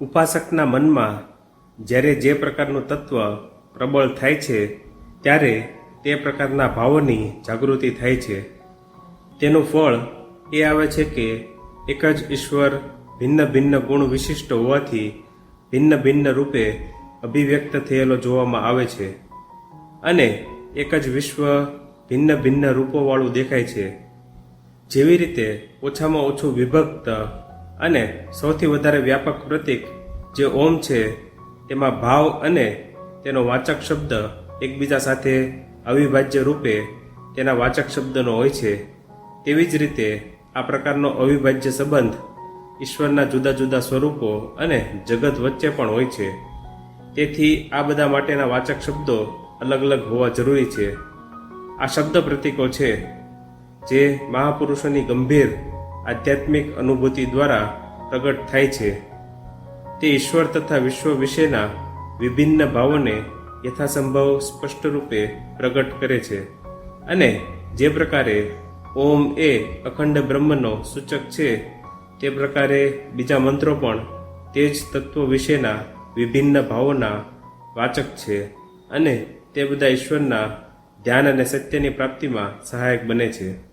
ઉપાસકના મનમાં જ્યારે જે પ્રકારનું તત્વ પ્રબળ થાય છે, ત્યારે તે પ્રકારના ભાવોની જાગૃતિ થાય છે. તેનું ફળ એ આવે છે કે એક જ ઈશ્વર ભિન્ન ભિન્ન ગુણ વિશિષ્ટ હોવાથી ભિન્ન ભિન્ન રૂપે અભિવ્યક્ત થયેલો જોવામાં આવે છે અને એક જ વિશ્વ ભિન્ન ભિન્ન રૂપોવાળું દેખાય છે. જેવી રીતે ઓછામાં ઓછું વિભક્ત અને સૌથી વધારે વ્યાપક પ્રતીક જે ઓમ છે, તેમાં ભાવ અને તેનો વાચક શબ્દ એકબીજા સાથે અવિભાજ્ય રૂપે તેના વાચક શબ્દનો હોય છે. તેવી જ રીતે આ પ્રકારનો અવિભાજ્ય સંબંધ ઈશ્વરના જુદા જુદા સ્વરૂપો અને જગત વચ્ચે પણ હોય છે. તેથી આ બધા માટેના વાચક શબ્દો અલગ અલગ હોવા જરૂરી છે. આ શબ્દ પ્રતીકો છે જે મહાપુરુષોની ગંભીર આધ્યાત્મિક અનુભૂતિ દ્વારા પ્રગટ થાય છે. તે ઈશ્વર તથા વિશ્વ વિશેના વિભિન્ન ભાવોને યથાસંભવ સ્પષ્ટ રૂપે પ્રગટ કરે છે અને જે પ્રકારે ઓમ એ અખંડ બ્રહ્મનો સૂચક છે, તે પ્રકારે બીજા મંત્રો પણ તે જ તત્વ વિશેના વિભિન્ન ભાવોના વાચક છે અને તે બધા ઈશ્વરના ધ્યાન અને સત્યની પ્રાપ્તિમાં સહાયક બને છે.